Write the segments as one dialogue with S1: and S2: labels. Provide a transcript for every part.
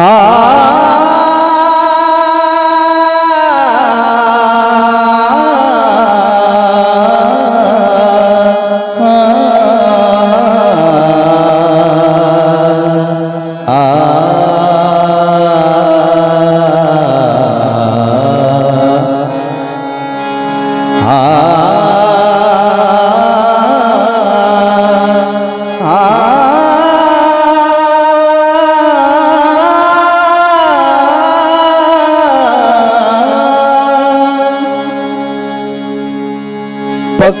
S1: 아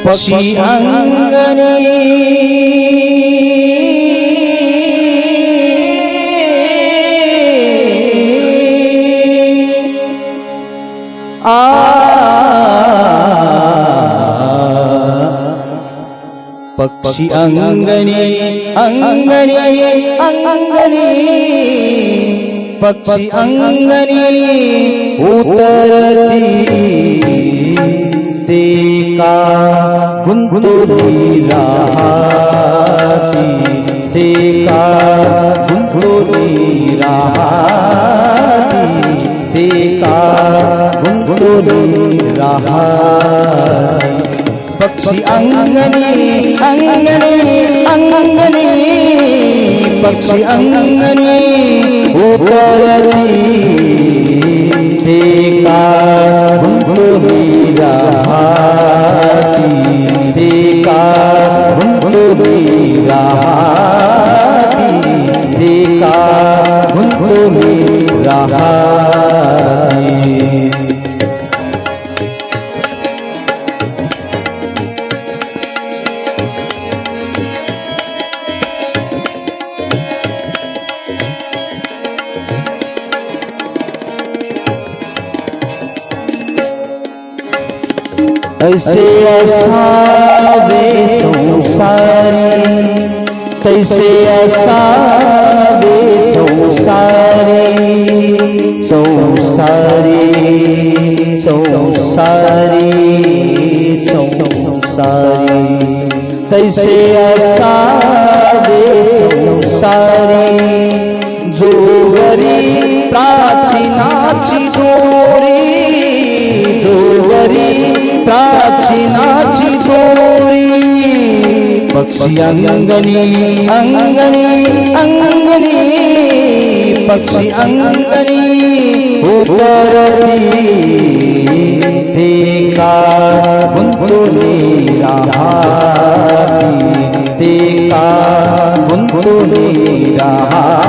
S1: പക്ഷി അങ്ങനെ ആ. പക്ഷി അങ്ങനെ അങ്ങനെ അങ്ങനെ പക്ഷി അങ്ങനെ ഉത്തരതി. ദേ तेका गुंतुली राहती तेका गुंतुली राहती तेका गुंतुली राहती पक्षी अंगनी अंगनी अंगनी, पक्षी अंगनी उतरती टेका ऐसे असावे संसारी तैसे असावे संसारी संसारी संसारी संसारी तैसे असावे पक्षी अंगनी अंगनी अंगनी पक्षी अंगनी उतरती देखा गुंतुली रहा देखा गुंतुली राहती